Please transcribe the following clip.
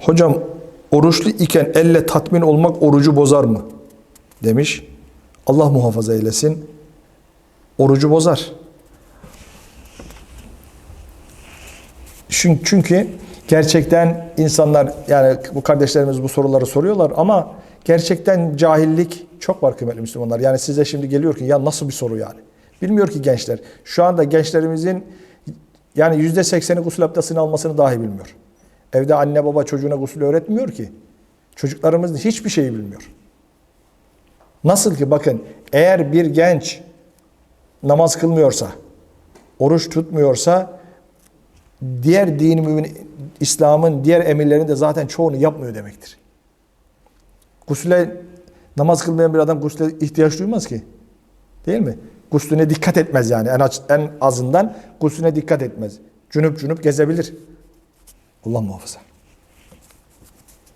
Hocam oruçlu iken elle tatmin olmak orucu bozar mı? Demiş. Allah muhafaza eylesin. Orucu bozar. Çünkü, çünkü gerçekten insanlar yani bu kardeşlerimiz bu soruları soruyorlar ama gerçekten cahillik çok var kıymetli Müslümanlar. Yani size şimdi geliyor ki ya nasıl bir soru yani? Bilmiyor ki gençler. Şu anda gençlerimizin yani yüzde sekseni gusül abdestini almasını dahi bilmiyor. Evde anne baba çocuğuna gusül öğretmiyor ki. Çocuklarımız hiçbir şeyi bilmiyor. Nasıl ki bakın eğer bir genç namaz kılmıyorsa, oruç tutmuyorsa diğer din mümin İslam'ın diğer emirlerini de zaten çoğunu yapmıyor demektir. Gusüle namaz kılmayan bir adam gusüle ihtiyaç duymaz ki. Değil mi? Guslüne dikkat etmez yani. En, en azından guslüne dikkat etmez. Cünüp cünüp gezebilir. Allah muhafaza.